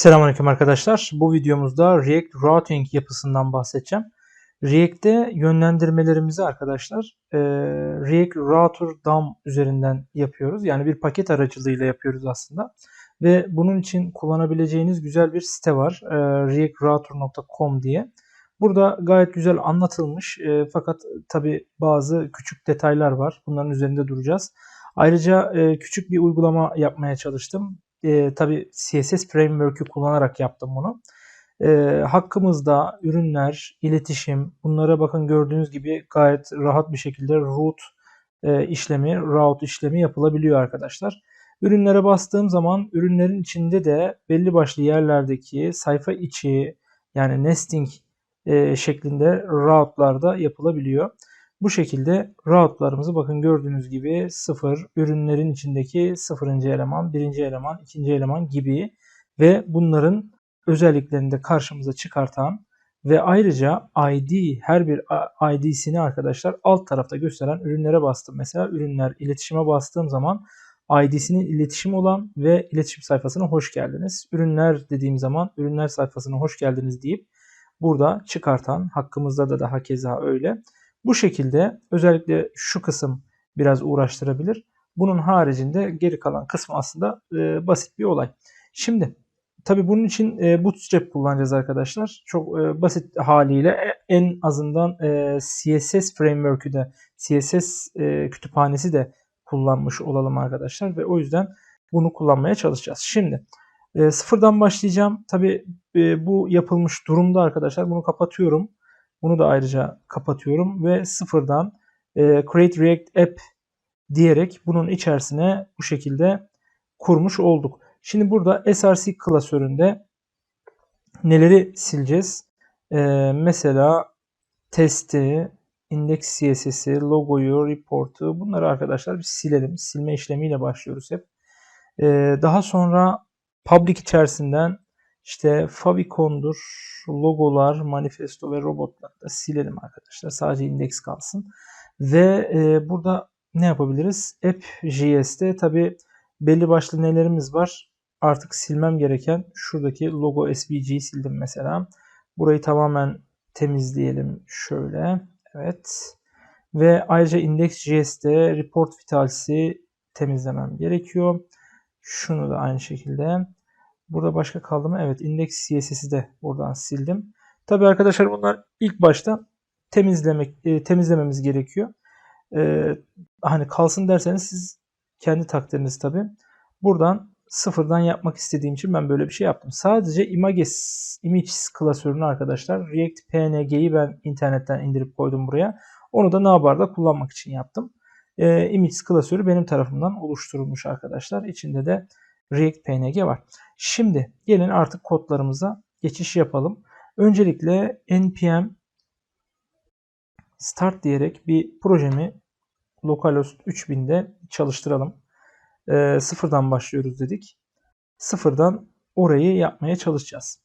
Selamünaleyküm arkadaşlar. Bu videomuzda React Routing yapısından bahsedeceğim. React'te yönlendirmelerimizi arkadaşlar e, React Router DOM üzerinden yapıyoruz. Yani bir paket aracılığıyla yapıyoruz aslında. Ve bunun için kullanabileceğiniz güzel bir site var. E, reactrouter.com diye. Burada gayet güzel anlatılmış e, fakat tabi bazı küçük detaylar var. Bunların üzerinde duracağız. Ayrıca e, küçük bir uygulama yapmaya çalıştım e, tabii CSS Framework'ü kullanarak yaptım bunu. E, hakkımızda ürünler, iletişim bunlara bakın gördüğünüz gibi gayet rahat bir şekilde root e, işlemi, route işlemi yapılabiliyor arkadaşlar. Ürünlere bastığım zaman ürünlerin içinde de belli başlı yerlerdeki sayfa içi yani nesting e, şeklinde route'larda yapılabiliyor. Bu şekilde route'larımızı bakın gördüğünüz gibi sıfır, ürünlerin içindeki sıfırıncı eleman, birinci eleman, ikinci eleman gibi ve bunların özelliklerini de karşımıza çıkartan ve ayrıca ID her bir ID'sini arkadaşlar alt tarafta gösteren ürünlere bastım. Mesela ürünler iletişime bastığım zaman ID'sinin iletişim olan ve iletişim sayfasına hoş geldiniz. Ürünler dediğim zaman ürünler sayfasına hoş geldiniz deyip burada çıkartan hakkımızda da daha keza öyle. Bu şekilde özellikle şu kısım biraz uğraştırabilir. Bunun haricinde geri kalan kısmı aslında e, basit bir olay. Şimdi tabi bunun için e, Bootstrap kullanacağız arkadaşlar. Çok e, basit haliyle en azından e, CSS framework'ü de CSS e, kütüphanesi de kullanmış olalım arkadaşlar ve o yüzden bunu kullanmaya çalışacağız. Şimdi e, sıfırdan başlayacağım. Tabi e, bu yapılmış durumda arkadaşlar. Bunu kapatıyorum. Bunu da ayrıca kapatıyorum ve sıfırdan e, Create React App diyerek bunun içerisine bu şekilde kurmuş olduk. Şimdi burada src klasöründe neleri sileceğiz? E, mesela testi, index CSS'i, logoyu, report'u bunları arkadaşlar bir silelim. Silme işlemiyle başlıyoruz hep. E, daha sonra public içerisinden işte Fabicon'dur, logolar, manifesto ve robotlar da silelim arkadaşlar. Sadece index kalsın. Ve e, burada ne yapabiliriz? App.js'te tabi belli başlı nelerimiz var. Artık silmem gereken şuradaki logo SVG'yi sildim mesela. Burayı tamamen temizleyelim şöyle. Evet. Ve ayrıca index.js'te report vitals'i temizlemem gerekiyor. Şunu da aynı şekilde. Burada başka kaldı mı? Evet index CSS'i de buradan sildim. Tabi arkadaşlar bunlar ilk başta temizlemek e, temizlememiz gerekiyor. E, hani kalsın derseniz siz kendi takdiriniz tabi. Buradan sıfırdan yapmak istediğim için ben böyle bir şey yaptım. Sadece images, images klasörünü arkadaşlar React PNG'yi ben internetten indirip koydum buraya. Onu da Navbar'da kullanmak için yaptım. E, images klasörü benim tarafımdan oluşturulmuş arkadaşlar. İçinde de React PNG var. Şimdi gelin artık kodlarımıza geçiş yapalım. Öncelikle npm start diyerek bir projemi localhost 3000'de çalıştıralım. E, sıfırdan başlıyoruz dedik. Sıfırdan orayı yapmaya çalışacağız.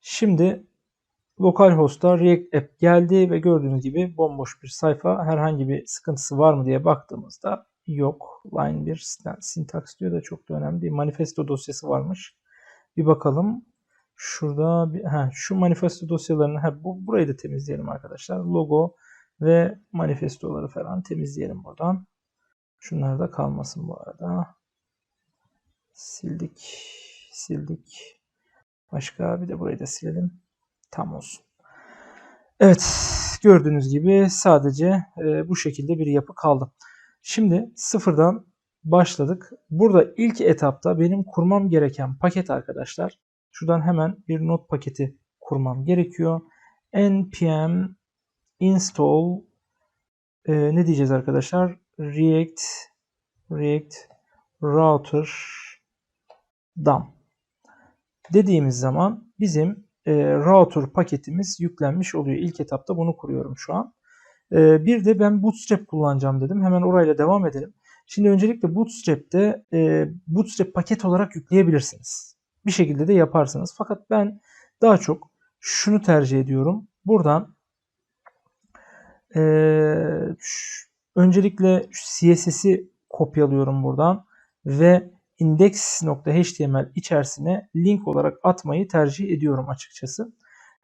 Şimdi localhost'a React App geldi ve gördüğünüz gibi bomboş bir sayfa. Herhangi bir sıkıntısı var mı diye baktığımızda yok. Line 1 syntax diyor da çok da önemli değil. Manifesto dosyası varmış. Bir bakalım. Şurada bir, ha, şu manifesto dosyalarını ha, bu, burayı da temizleyelim arkadaşlar. Logo ve manifestoları falan temizleyelim buradan. Şunlar da kalmasın bu arada. Sildik. Sildik. Başka bir de burayı da silelim. Tam olsun. Evet gördüğünüz gibi sadece e, bu şekilde bir yapı kaldı. Şimdi sıfırdan başladık. Burada ilk etapta benim kurmam gereken paket arkadaşlar. Şuradan hemen bir not paketi kurmam gerekiyor. npm install e, ne diyeceğiz arkadaşlar? React React router dam dediğimiz zaman bizim e, router paketimiz yüklenmiş oluyor. İlk etapta bunu kuruyorum şu an. E, bir de ben Bootstrap kullanacağım dedim. Hemen orayla devam edelim. Şimdi öncelikle Bootstrap'te e, Bootstrap paket olarak yükleyebilirsiniz. Bir şekilde de yaparsınız. Fakat ben daha çok şunu tercih ediyorum. Buradan e, öncelikle CSS'i kopyalıyorum buradan ve index.html içerisine link olarak atmayı tercih ediyorum açıkçası.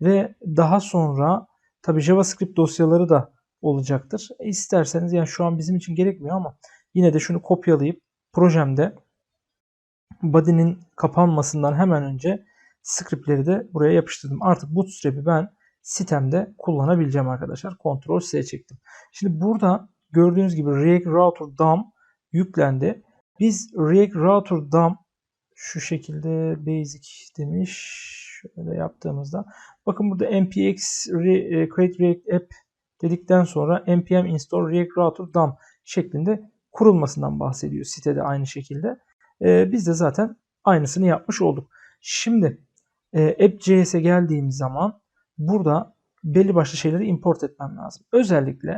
Ve daha sonra tabi JavaScript dosyaları da olacaktır. E isterseniz yani şu an bizim için gerekmiyor ama yine de şunu kopyalayıp projemde body'nin kapanmasından hemen önce scriptleri de buraya yapıştırdım. Artık Bootstrap'i ben sitemde kullanabileceğim arkadaşlar. Ctrl C çektim. Şimdi burada gördüğünüz gibi React Router DOM yüklendi. Biz React Router DOM şu şekilde basic demiş. Şöyle yaptığımızda bakın burada npx e, create react app dedikten sonra npm install react router DOM şeklinde kurulmasından bahsediyor sitede aynı şekilde. Ee, biz de zaten aynısını yapmış olduk. Şimdi e, app.js'e geldiğim zaman burada belli başlı şeyleri import etmem lazım. Özellikle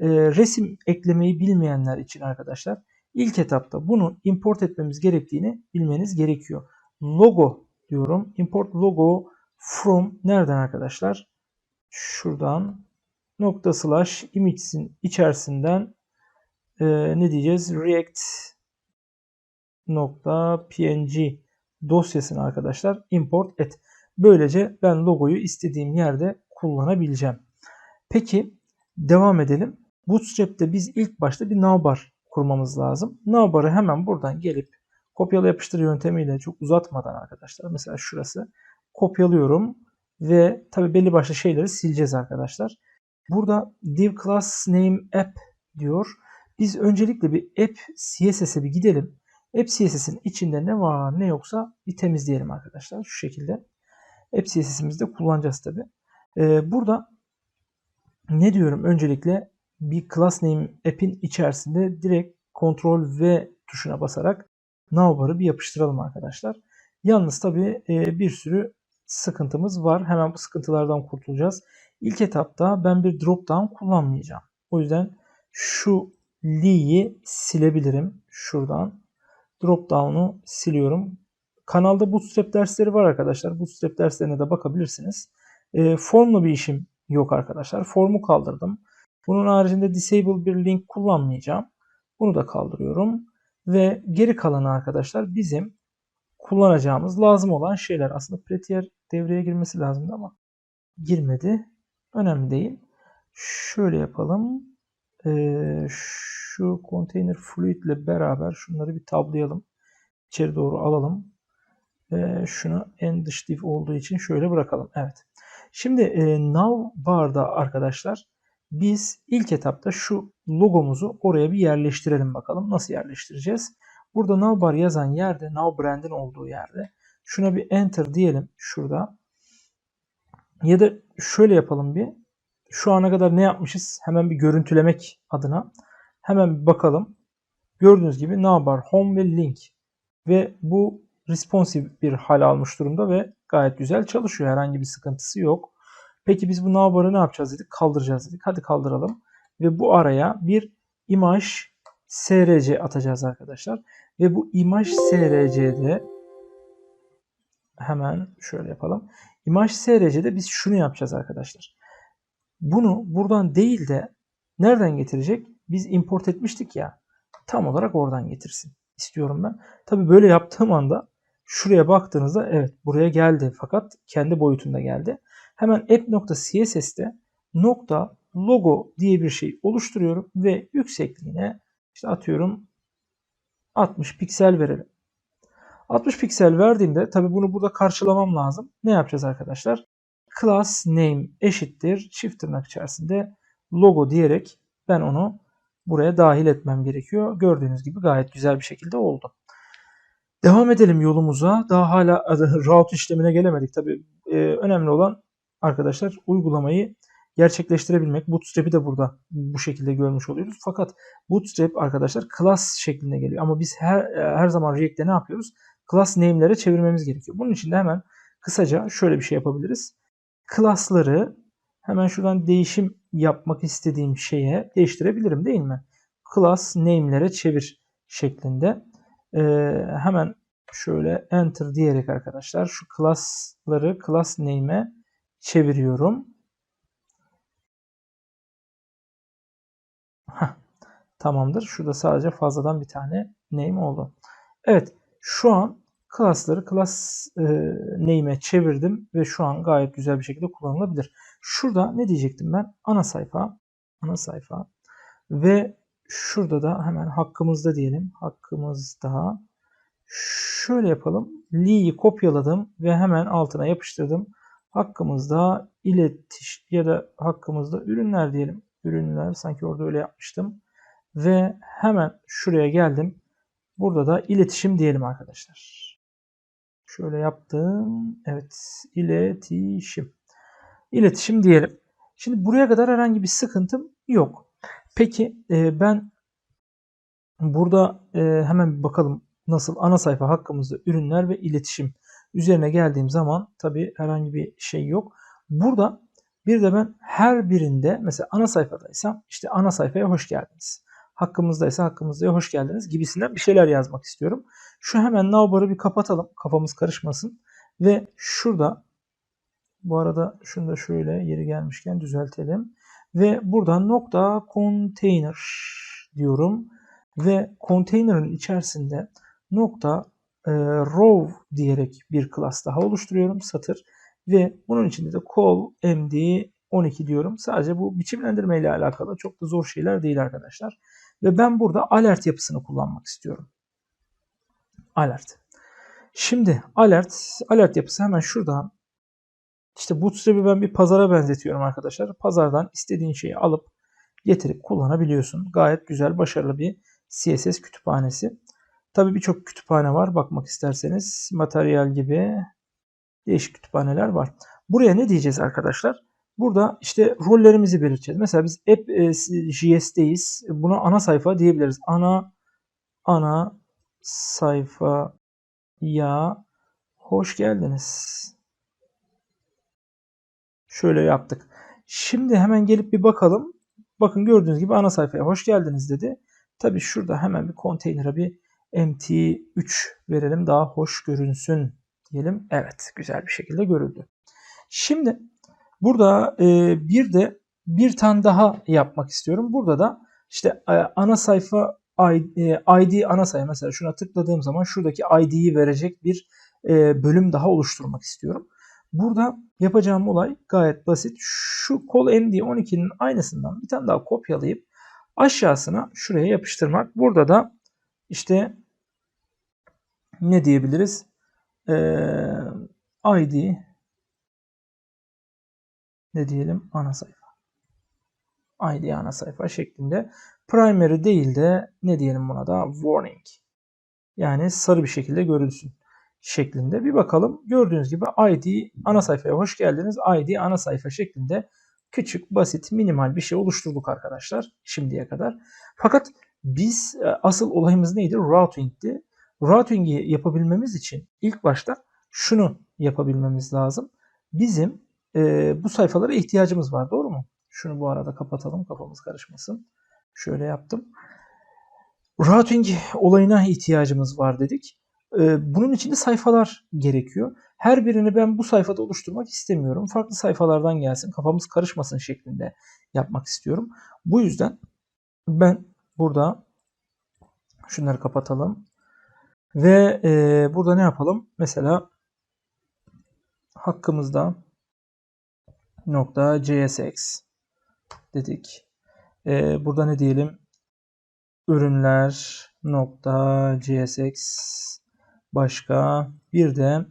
e, resim eklemeyi bilmeyenler için arkadaşlar ilk etapta bunu import etmemiz gerektiğini bilmeniz gerekiyor. Logo diyorum. Import logo from nereden arkadaşlar? Şuradan nokta slash images'in içerisinden e, ne diyeceğiz? React nokta png dosyasını arkadaşlar import et. Böylece ben logoyu istediğim yerde kullanabileceğim. Peki devam edelim. Bootstrap'te biz ilk başta bir navbar kurmamız lazım. Navbarı hemen buradan gelip kopyala yapıştır yöntemiyle çok uzatmadan arkadaşlar. Mesela şurası kopyalıyorum ve tabi belli başlı şeyleri sileceğiz arkadaşlar. Burada div class name app diyor. Biz öncelikle bir app CSS'e bir gidelim. App CSS'in içinde ne var ne yoksa bir temizleyelim arkadaşlar. Şu şekilde. App CSS'imizi de kullanacağız tabi. Ee, burada ne diyorum öncelikle bir class name app'in içerisinde direkt Ctrl V tuşuna basarak navbar'ı bir yapıştıralım arkadaşlar. Yalnız tabi e, bir sürü sıkıntımız var. Hemen bu sıkıntılardan kurtulacağız. İlk etapta ben bir drop down kullanmayacağım. O yüzden şu li'yi silebilirim. Şuradan drop down'u siliyorum. Kanalda Bootstrap dersleri var arkadaşlar. Bootstrap derslerine de bakabilirsiniz. E, formla bir işim yok arkadaşlar. Formu kaldırdım. Bunun haricinde disable bir link kullanmayacağım. Bunu da kaldırıyorum. Ve geri kalanı arkadaşlar bizim kullanacağımız lazım olan şeyler. Aslında Prettier devreye girmesi lazımdı ama girmedi. Önemli değil. Şöyle yapalım. Ee, şu container fluid ile beraber şunları bir tablayalım. İçeri doğru alalım. Ee, şunu en dış div olduğu için şöyle bırakalım. Evet. Şimdi e, nav barda arkadaşlar biz ilk etapta şu logomuzu oraya bir yerleştirelim bakalım. Nasıl yerleştireceğiz? Burada navbar yazan yerde, nav brand'in olduğu yerde şuna bir enter diyelim şurada. Ya da şöyle yapalım bir. Şu ana kadar ne yapmışız? Hemen bir görüntülemek adına. Hemen bir bakalım. Gördüğünüz gibi navbar, home ve link. Ve bu responsive bir hal almış durumda ve gayet güzel çalışıyor. Herhangi bir sıkıntısı yok. Peki biz bu navbarı ne yapacağız dedik? Kaldıracağız dedik. Hadi kaldıralım. Ve bu araya bir imaj src atacağız arkadaşlar. Ve bu imaj src'de hemen şöyle yapalım. İmaj src'de biz şunu yapacağız arkadaşlar. Bunu buradan değil de nereden getirecek? Biz import etmiştik ya. Tam olarak oradan getirsin istiyorum ben. Tabi böyle yaptığım anda şuraya baktığınızda evet buraya geldi fakat kendi boyutunda geldi. Hemen app.css'te nokta logo diye bir şey oluşturuyorum ve yüksekliğine işte atıyorum 60 piksel verelim. 60 piksel verdiğimde tabi bunu burada karşılamam lazım. Ne yapacağız arkadaşlar? Class name eşittir çift tırnak içerisinde logo diyerek ben onu buraya dahil etmem gerekiyor. Gördüğünüz gibi gayet güzel bir şekilde oldu. Devam edelim yolumuza. Daha hala route işlemine gelemedik. Tabi e, önemli olan arkadaşlar uygulamayı gerçekleştirebilmek. Bootstrap'i de burada bu şekilde görmüş oluyoruz. Fakat Bootstrap arkadaşlar class şeklinde geliyor. Ama biz her, her zaman React'te ne yapıyoruz? Class name'lere çevirmemiz gerekiyor. Bunun için de hemen kısaca şöyle bir şey yapabiliriz. Class'ları hemen şuradan değişim yapmak istediğim şeye değiştirebilirim değil mi? Class name'lere çevir şeklinde. Ee, hemen şöyle enter diyerek arkadaşlar şu class'ları class name'e çeviriyorum. Heh, tamamdır. Şurada sadece fazladan bir tane name oldu. Evet. Şu an class'ları class e, name'e çevirdim ve şu an gayet güzel bir şekilde kullanılabilir. Şurada ne diyecektim ben? Ana sayfa, ana sayfa ve şurada da hemen hakkımızda diyelim. Hakkımızda şöyle yapalım. Li'yi kopyaladım ve hemen altına yapıştırdım. Hakkımızda iletiş ya da hakkımızda ürünler diyelim. Ürünler sanki orada öyle yapmıştım. Ve hemen şuraya geldim. Burada da iletişim diyelim arkadaşlar. Şöyle yaptım. Evet. iletişim. İletişim diyelim. Şimdi buraya kadar herhangi bir sıkıntım yok. Peki e, ben burada e, hemen bir bakalım nasıl ana sayfa hakkımızda ürünler ve iletişim üzerine geldiğim zaman tabi herhangi bir şey yok. Burada bir de ben her birinde mesela ana sayfadaysam işte ana sayfaya hoş geldiniz. Hakkımızdaysa hakkımızda hoş geldiniz gibisinden bir şeyler yazmak istiyorum. Şu hemen navbarı bir kapatalım. Kafamız karışmasın. Ve şurada bu arada şunu da şöyle yeri gelmişken düzeltelim. Ve buradan nokta container diyorum. Ve container'ın içerisinde nokta e, row diyerek bir class daha oluşturuyorum. Satır. Ve bunun içinde de call md 12 diyorum. Sadece bu biçimlendirme ile alakalı çok da zor şeyler değil arkadaşlar. Ve ben burada alert yapısını kullanmak istiyorum. Alert. Şimdi alert, alert yapısı hemen şuradan. İşte Bootstrap'i ben bir pazara benzetiyorum arkadaşlar. Pazardan istediğin şeyi alıp getirip kullanabiliyorsun. Gayet güzel, başarılı bir CSS kütüphanesi. Tabii birçok kütüphane var. Bakmak isterseniz materyal gibi değişik kütüphaneler var. Buraya ne diyeceğiz arkadaşlar? Burada işte rollerimizi belirteceğiz. Mesela biz app.js'deyiz. E, Buna ana sayfa diyebiliriz. Ana ana sayfa ya hoş geldiniz. Şöyle yaptık. Şimdi hemen gelip bir bakalım. Bakın gördüğünüz gibi ana sayfaya hoş geldiniz dedi. Tabi şurada hemen bir konteyner'a bir mt3 verelim. Daha hoş görünsün diyelim. Evet güzel bir şekilde görüldü. Şimdi burada e, bir de bir tane daha yapmak istiyorum. Burada da işte e, ana sayfa ID e, ana sayı mesela şuna tıkladığım zaman şuradaki ID'yi verecek bir e, bölüm daha oluşturmak istiyorum. Burada yapacağım olay gayet basit. Şu call MD12'nin aynısından bir tane daha kopyalayıp aşağısına şuraya yapıştırmak. Burada da işte ne diyebiliriz? Ee, ID ne diyelim ana sayfa. ID ana sayfa şeklinde. Primary değil de ne diyelim buna da warning. Yani sarı bir şekilde görülsün şeklinde. Bir bakalım. Gördüğünüz gibi ID ana sayfaya hoş geldiniz. ID ana sayfa şeklinde küçük, basit, minimal bir şey oluşturduk arkadaşlar şimdiye kadar. Fakat biz e, asıl olayımız neydi? Routing'di. Routing'i yapabilmemiz için ilk başta şunu yapabilmemiz lazım. Bizim e, bu sayfalara ihtiyacımız var. Doğru mu? Şunu bu arada kapatalım kafamız karışmasın. Şöyle yaptım. Routing olayına ihtiyacımız var dedik. Ee, bunun için de sayfalar gerekiyor. Her birini ben bu sayfada oluşturmak istemiyorum. Farklı sayfalardan gelsin, kafamız karışmasın şeklinde yapmak istiyorum. Bu yüzden ben burada şunları kapatalım. Ve e, burada ne yapalım? Mesela hakkımızda csx dedik. E, burada ne diyelim? Ürünler nokta csx başka bir de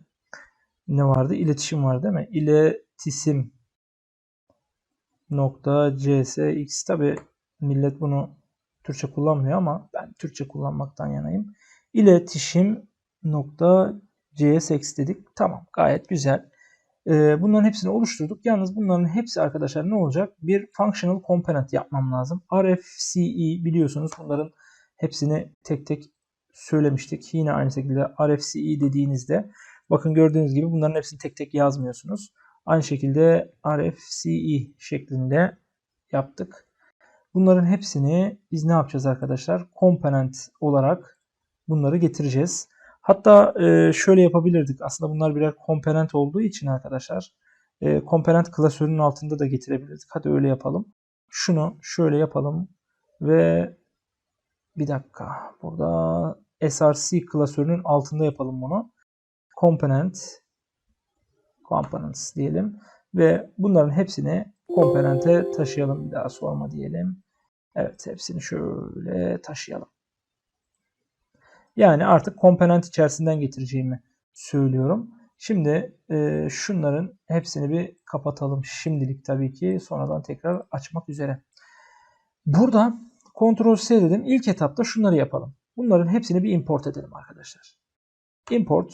ne vardı? İletişim var değil mi? İletişim nokta csx tabi millet bunu Türkçe kullanmıyor ama ben Türkçe kullanmaktan yanayım. İletişim nokta csx dedik. Tamam gayet güzel. Ee, bunların hepsini oluşturduk. Yalnız bunların hepsi arkadaşlar ne olacak? Bir functional component yapmam lazım. RFCE biliyorsunuz bunların hepsini tek tek söylemiştik. Yine aynı şekilde RFCE dediğinizde bakın gördüğünüz gibi bunların hepsini tek tek yazmıyorsunuz. Aynı şekilde RFCE şeklinde yaptık. Bunların hepsini biz ne yapacağız arkadaşlar? Komponent olarak bunları getireceğiz. Hatta e, şöyle yapabilirdik. Aslında bunlar birer komponent olduğu için arkadaşlar e, komponent klasörünün altında da getirebilirdik. Hadi öyle yapalım. Şunu şöyle yapalım ve bir dakika burada src klasörünün altında yapalım bunu. Component components diyelim ve bunların hepsini komponente taşıyalım. Bir daha sorma diyelim. Evet hepsini şöyle taşıyalım. Yani artık komponent içerisinden getireceğimi söylüyorum. Şimdi e, şunların hepsini bir kapatalım şimdilik tabii ki sonradan tekrar açmak üzere. Burada Ctrl S dedim. İlk etapta şunları yapalım. Bunların hepsini bir import edelim arkadaşlar. Import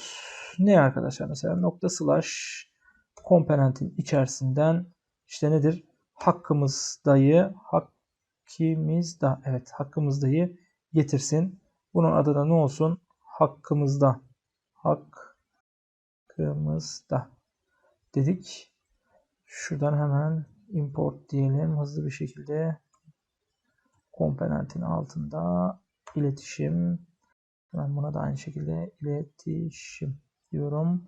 ne arkadaşlar mesela nokta slash komponentin içerisinden işte nedir? Hakkımızdayı hakkımızda evet hakkımızdayı getirsin. Bunun adı da ne olsun? Hakkımızda. Hakkımızda dedik. Şuradan hemen import diyelim hızlı bir şekilde komponentin altında iletişim ben buna da aynı şekilde iletişim diyorum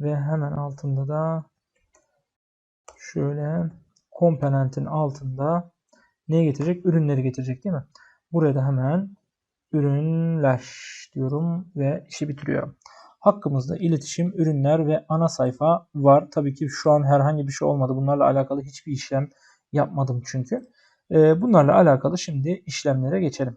ve hemen altında da şöyle komponentin altında ne getirecek? Ürünleri getirecek değil mi? Buraya da hemen ürünler diyorum ve işi bitiriyorum. Hakkımızda iletişim, ürünler ve ana sayfa var. Tabii ki şu an herhangi bir şey olmadı. Bunlarla alakalı hiçbir işlem yapmadım çünkü. Ee, bunlarla alakalı şimdi işlemlere geçelim.